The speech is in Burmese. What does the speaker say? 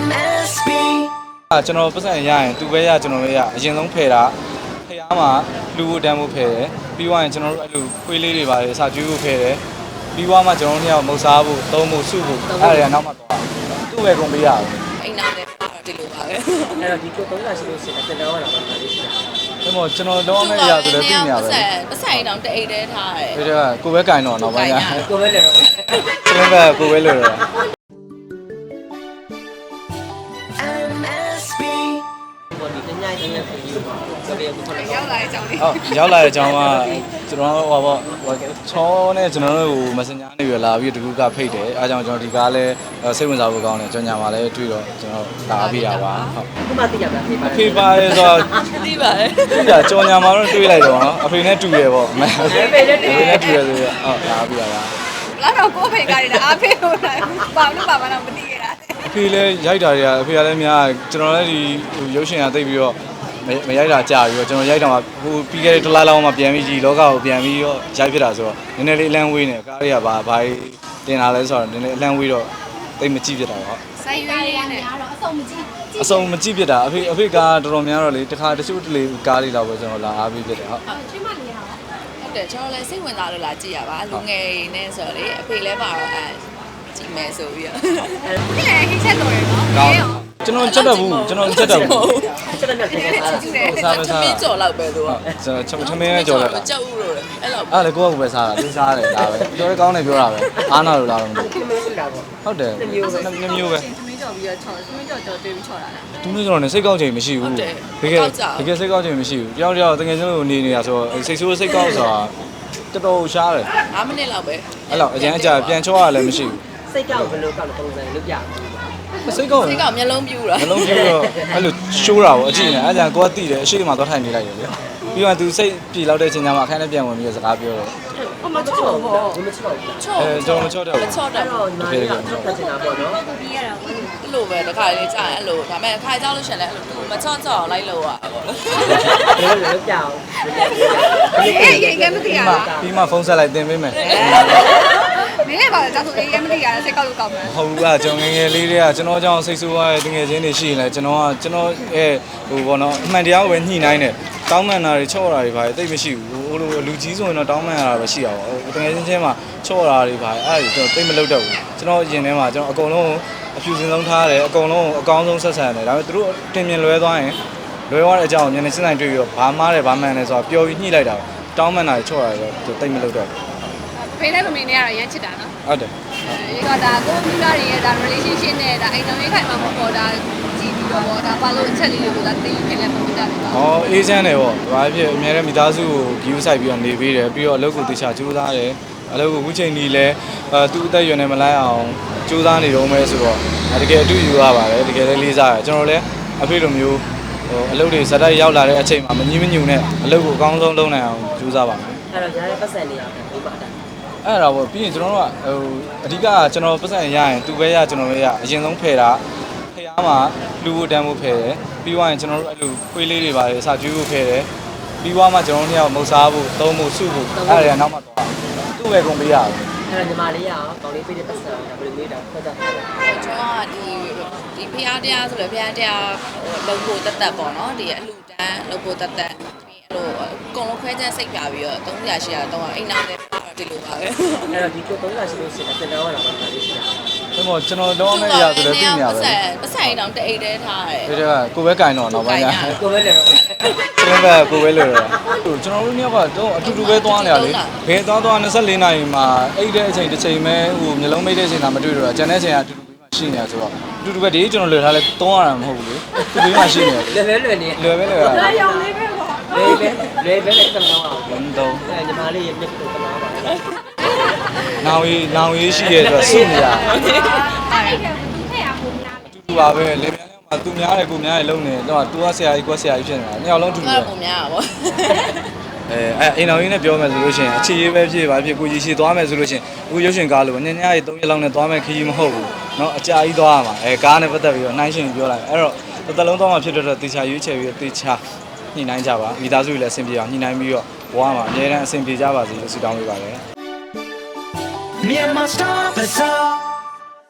MSB အာကျွန်တော်ပတ်စံရရင်သူပဲရကျွန်တော်ပဲရအရင်ဆုံးဖယ်တာဖျားမှာလူဝတန်းဖို့ဖယ်တယ်ပြီးသွားရင်ကျွန်တော်တို့အဲ့လိုခွေးလေးတွေပါတယ်စာကျွေးဖို့ဖယ်တယ်ပြီးသွားမှကျွန်တော်တို့နှစ်ယောက်မုတ်စားဖို့သုံးဖို့စုဖို့အဲ့ဒါတွေကနောက်မှသွားသူ့ပဲကုန်ပေးရအောင်အိမ်နောက်နဲ့ဒီလိုပါပဲအဲ့တော့ဒီကိုသုံးတာရှိလို့ရှိရင်အတန်တော်ရတာပါလေးရှိတာဒါမို့ကျွန်တော်တော့မဲ့ရဆိုလည်းသိနေရပဲပတ်ဆက်အိမ်တောင်တအိတ်တည်းထားတယ်ဒီတော့ကိုပဲကင်တော့နောက်ပိုင်းကကိုပဲလေတော့ကျွန်တော်ကကိုပဲလို့ရ ဘောဒီတညိုင်းတညိုင်းဖြစ်ပြီးစပယ်ကိုခေါ်လိုက်ရောက်လာတဲ့အကြောင်းလေးဟုတ်ရောက်လာတဲ့အကြောင်းကကျွန်တော်ဟိုပါပေါ့ချောနဲ့ကျွန်တော်တို့ဟို Messenger နေရလာပြီးတကူကဖိတ်တယ်အဲအကြောင်းကျွန်တော်ဒီကားလဲစိတ်ဝင်စားဖို့ကောင်းတယ်ကြောင်ညာမှာလဲတွေ့တော့ကျွန်တော်လာပြီးတာပါဟုတ်ခုမှသိရမှာဖေးပါအဖေပါရဲဆိုတော့သိပါတယ်သူကကြော်ညာမှာတော့တွေးလိုက်တော့နော်အဖေနဲ့တူတယ်ပေါ့အမေအဖေနဲ့တူတယ်ဆိုတော့ဟုတ်လာပြီးတာပါလာတော့ကိုဖေကားနေတာအဖေဟိုတိုင်းပါလို့ပါမလားမသိရတာ အဖေလည်းရိုက်တာတွေကအဖေကလည်းများကျွန်တော်လည်းဒီဟိုရုပ်ရှင်ကသိပြီးတော့မမရိုက်တာကြာပြီးတော့ကျွန်တော်ရိုက်တာမှာဟိုပြီးခဲ့တဲ့တစ်လလောက်မှပြန်ပြီးကြီးလောကကိုပြန်ပြီးတော့ရိုက်ဖြစ်တာဆိုတော့နည်းနည်းလေးအလန့်ဝေးနေကားတွေကဘာဘာတင်လာလဲဆိုတော့နည်းနည်းအလန့်ဝေးတော့သိမကြည့်ဖြစ်တာပေါ့ဆိုင်ရွေးရနဲ့အစုံမကြည့်ဖြစ်တာအဖေအဖေကားတော်တော်များတော့လေတခါတချို့တလေကားလေးတော့ပဲကျွန်တော်လာအားပေးဖြစ်တယ်ဟုတ်ဟုတ်တယ်ကျွန်တော်လည်းစိတ်ဝင်စားလို့လာကြည့်ရပါလူငယ်နဲ့ဆိုတော့လေအဖေလည်းပါတော့အဲ ကြည့်မယ်ဆိုပြီးတော့ဒီလည်းဟိချက်တော်ရနော်ကောင်းကျွန်တော်ချက်တော့ဘူးကျွန်တော်ချက်တော့ဘူးချက်တဲ့နဲ့ပြန်စားတာကြည့်တယ်သမီးကြော်လောက်ပဲသူကကျွန်တော်ချက်ထမင်းနဲ့ကြော်လိုက်တာကြောက်ဦးလို့အဲ့လိုအဲ့လေကိုကကိုပဲစားတာသူစားတယ်ဒါပဲပြောရဲကောင်းတယ်ပြောတာပဲအားနာလို့လားတော့မသိခင်မရှိတာပေါ့ဘူးဟုတ်တယ်နှစ်မျိုးပဲနှစ်မျိုးပဲသမီးကြော်ပြီးတော့ချော်သမီးကြော်ကြော်တွေးပြီးချော်လာတာသူမျိုးကျွန်တော်နဲ့စိတ်ကောက်ချိန်မရှိဟုဘူးတ်တယ်တကယ်ကောက်ကြတကယ်စိတ်ကောက်ချိန်မရှိဘူးတယောက်တယောက်တကယ်ကျွန်တော်နေနေတာဆိုတော့စိတ်ဆိုးစိတ်ကောက်ဆိုတာတော်တော်ရှားတယ်5မိနစ်လောက်ပဲအဲ့လောက်အရင်အကြာပြန်ချောရလည်းမရှိ စိတ်ကောက်ဘယ်လိုကောက်လို့ပုံစံလုပ်ပြဘူးစိတ်ကောက်စိတ်ကမျက်လုံးပြူတာနှလုံးပြတော့အဲ့လိုရှိုးတာပေါ့အကြည့်နေအဲ့ဒါကိုကတိတယ်အရှိမသွားထိုင်နေလိုက်တယ်လေပြီးတော့သူစိတ်ပြေလောက်တဲ့အချိန်ကျမှအခန်းထဲပြန်ဝင်ပြီးတော့စကားပြောတော့ဟောမချောဘူးဒီမချောဘူးချော့အဲကျွန်တော်မချောတတ်မဘူးချော့တအဲ့တ်တော့ညီမလေးကထောက်ပတ်နေတာပေါ့နော်အဲ့လိုပဲတခါလေးကြာအဲ့လိုဒါပေမဲ့ခါကြောက်လို့ရှင်လဲအဲ့လိုသူမချော့ချော့လိုက်လို့อ่ะပေါ့နော်ဘယ်လိုလုပ်ပြအောင်အေးရေကမသိရလားပြီးမှဖုန်းဆက်လိုက်တင်ပေးမယ် မင်းလည်းပါကြောက်ဆိုအေးကမသိရစိတ်ကောက်လို့ကောက်မယ်ဟုတ်ကကျွန်တော်ငယ်ငယ်လေးတွေကကျွန်တော်ကြောင့်စိတ်ဆိုးရတဲ့တငယ်ချင်းတွေရှိရင်လည်းကျွန်တော်ကကျွန်တော်ရဲ့ဟိုဘောနော်အမှန်တရားကိုပဲညှိနှိုင်းတယ်တောင်းပန်တာတွေချော့တာတွေပါတိတ်မရှိဘူးဟိုလိုလူကြီးဆိုရင်တော့တောင်းပန်ရတာပဲရှိတာပေါ့တငယ်ချင်းချင်းမှာချော့တာတွေပါအဲ့ဒါကျွန်တော်တိတ်မလုပ်တော့ဘူးကျွန်တော်ရင်ထဲမှာကျွန်တော်အကုန်လုံးအဖြူစင်ဆုံးထားတယ်အကုန်လုံးအကောင်းဆုံးဆက်ဆံတယ်ဒါပေမဲ့သူတို့တင်မြင်လွဲသွားရင်လွဲသွားတဲ့အကြောင်းကိုမျက်နှာစဉ်းစားတွေ့ပြီးတော့ဘာမားတယ်ဘာမှန်တယ်ဆိုတာပျော်ပြီးညှိလိုက်တာတောင်းပန်တာတွေချော့တာတွေတော့တိတ်မလုပ်တော့ဘူး ဖေးနဲ့မမင်းနဲ့ကတော့ရမ်းချစ်တာနော်ဟုတ်တယ်ဒီကဒါကိုမိသားရဲ့ဒါ relationship နဲ့ဒါအိမ်တော်ရေးခိုင်မှာမပေါ်တာကြည့်ပြီးတော့ပေါ့ဒါဘာလို့အချက်လေးတွေကိုဒါသိခင်လည်းမပြတတ်ဘူး။အော်အေးချမ်းတယ်ပေါ့။ဘာဖြစ်အများနဲ့မိသားစုကို view ဆိုင်ပြီးတော့နေပေးတယ်ပြီးတော့အလုပ်ကိုတခြားကြိုးစားတယ်။အလုပ်ကိုအခုချိန်ကြီးလဲအဲသူ့အသက်အရွယ်နဲ့မလိုက်အောင်ကြိုးစားနေတော့မဲဆိုတော့တကယ်အတူယူရပါတယ်တကယ်လည်းလေးစားရတယ်ကျွန်တော်လည်းအဖေလိုမျိုးဟိုအလုပ်တွေဇာတ်တိုက်ရောက်လာတဲ့အချိန်မှာမငြင်းမညူနဲ့အလုပ်ကိုအကောင်းဆုံးလုပ်နိုင်အောင်ကြိုးစားပါမယ်အဲ့တော့ညာရဲ့ပတ်စံနေရတယ်ဘုရားတာ။ အဲ့ဒါပေါ့ပြီးရင်ကျွန်တော်တို့ကဟိုအဓိကကျွန်တော်ပတ်စံရရင်သူပဲရကျွန်တော်ပဲရအရင်ဆုံးဖယ်တာဖျားမှာလူဝတန်းဖို့ဖယ်တယ်ပြီးသွားရင်ကျွန်တော်တို့အဲ့လိုခွေးလေးတွေပါတယ်စာကျွေးဖို့ဖယ်တယ်ပြီးွားမှကျွန်တော်တို့နှစ်ယောက်မုတ်စားဖို့သုံးဖို့စုဖို့အဲ့ဒါတွေကနောက်မှသွားသူ့ပဲကုန်ပေးရအောင်အဲ့တော့ညီမလေးကကောင်းလေးပေးတဲ့ပတ်စံဒါဘယ်လိုမေးတာဖတ်တာဟုတ်ကျွန်တော်ကဒီဒီဖရားတရားဆိုလဲဖရားတရားဟိုလုပ်ဖို့တက်တက်ပေါ့နော်ဒီအလှတန်းလုပ်ဖို့တက်တက်ပြီးအဲ့လိုအကုန်လုံးခွဲချက်စိတ်ပြပြီးတော့300 800တော့အိမ်နောက်နဲ့ ဒီလိုပါပဲအဲ့တော့ဒီကိုသုံးတာရှိလို့ရှိရင်အတန်တော်ရတာပါလေးရှိတာ။ဒါမို့ကျွန်တော်တော့မဲ့ရဆိုလည်းသိနေရပဲပတ်ဆက်ပတ်ဆက်အိမ်တောင်တအိတ်တည်းထားတယ်။ဒါကကိုပဲကင်တော့နောက်ပိုင်းကကိုပဲလေတော့ကျွန်တော်ကကိုပဲလို့ရ။ကျွန်တော်တို့နှစ်ယောက်ကတော့အတူတူပဲသွားနေရလေ။ဘယ်သွားသွား24နာရီမှာအိတ်တဲ့အချိန်တစ်ချိန်ပဲဟိုမျိုးလုံးမိတ်တဲ့အချိန်သာမတွေ့တော့တာ။ကျန်တဲ့အချိန်ကအတူတူပဲရှိနေတာဆိုတော့အတူတူပဲဒီကျွန်တော်လွယ်ထားလဲသုံးရတာမဟုတ်ဘူးလေ။သူ့ဘေးမှာရှိနေတယ်လေပဲလွယ်နေ။လွယ်ပဲလွယ်တာရောင်လေးပဲပေါ့ လေပဲလေပဲလေတမောင်းအောင် ။ဘယ်တော့ အဲ့ညီမလေးရဲ့မြစ်ကိုတမောင်းပါ နောင်ရီနောင်ရီရှိရဲဆိုတော့စုနေရ။အတူတူပါပဲလေမြန်လေးမှာသူများတယ်ကိုများတယ်လုံနေတော့သူကဆရာကြီးကိုဆရာကြီးဖြစ်နေတာ။နှစ်ယောက်လုံးအတူတူ အဲ့ ပဲ ပုံများပါဗော အဲအဲအိမ်တော်ကြီးနဲ့ပြောမယ်ဆိုလို့ရှိရင်အခြေရေးပဲဖြစ်ပါဖြစ်ကိုကြီးရှိသွားမယ်ဆိုလို့ရှိရင်အခုရုပ်ရှင်ကားလို့နည်းနည်းလေး၃ရက်လောက်နဲ့သွားမယ်ခရီးမဟုတ်ဘူးเนาะအကြာကြီးသွားရမှာအဲကားနဲ့ပတ်သက်ပြီးတော့နှိုင်းရှင်ပြောလိုက်အဲ့တော့တစ်သက်လုံးသွားမှဖြစ်တော့တေချာရွေးချယ်ပြီးတော့တေချာ ညှိနှိုင်းကြပါမိသားစုတွေလည်းအဆင်ပြေအောင်ညှိနှိုင်းပြီးတော့ဘဝမှာအများအားအဆင်ပြေကြပါစေလို့ဆုတောင်းပေးပါတယ် Myanmar Star Bazaar